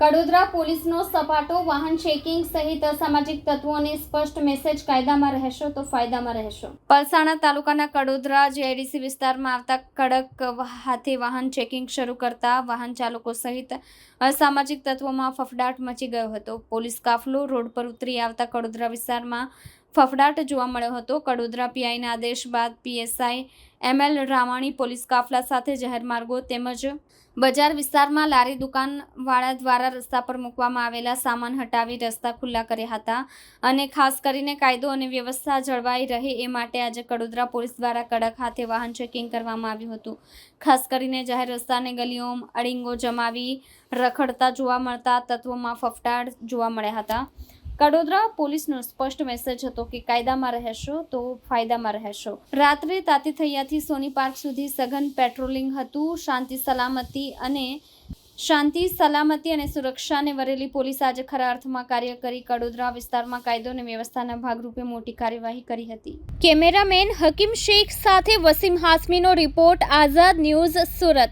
કડોદરા પોલીસનો સપાટો, વાહન ચેકિંગ સહિત અસામાજિક તત્વોને સ્પષ્ટ મેસેજ કાયદામાં રહેશો તો ફાયદામાં રહેશો. પલસાણા તાલુકાના કડોદરા જેઆઈડીસી વિસ્તારમાં આવતા કડક હાથે વાહન ચેકિંગ શરૂ કરતા વાહન ચાલકો સહિત અસામાજિક તત્વોમાં ફફડાટ મચી ગયો હતો. પોલીસ કાફલો રોડ પર ઉતરી આવતા કડોદરા વિસ્તારમાં ફફડાટ જોવા મળ્યો હતો. કડોદરા પીઆઈના આદેશ બાદ પીએસઆઈ એમએલ રામાણી પોલીસ કાફલા સાથે જાહેર માર્ગો તેમજ બજાર વિસ્તારમાં લારી દુકાનવાળા દ્વારા રસ્તા પર મૂકવામાં આવેલા સામાન હટાવી રસ્તા ખુલ્લા કર્યા હતા અને ખાસ કરીને કાયદો અને વ્યવસ્થા જળવાઈ રહે એ માટે આજે કડોદરા પોલીસ દ્વારા કડક હાથે વાહન ચેકિંગ કરવામાં આવ્યું હતું. ખાસ કરીને જાહેર રસ્તાને ગલીઓ અળીંગો જમાવી રખડતા જોવા મળતા તત્વોમાં ફફડાટ જોવા મળ્યા હતા. કડોદરા પોલીસનો સ્પષ્ટ મેસેજ હતો કે કાયદામાં રહેશો તો ફાયદામાં રહેશો. રાત્રે તાતી થૈયાથી સોની પાર્ક સુધી સઘન પેટ્રોલિંગ હતું, શાંતિ, સલામતી અને શાંતિ, સલામતી અને સુરક્ષાને વરેલી પોલીસ આજે ખરા અર્થમાં કાર્ય કરી કડોદરા વિસ્તારમાં કાયદો અને વ્યવસ્થાના ભાગરૂપે મોટી કાર્યવાહી કરી હતી. કેમેરામેન હકીમ શેખ સાથે વસીમ હાસમીનો રિપોર્ટ, આઝાદ ન્યૂઝ સુરત.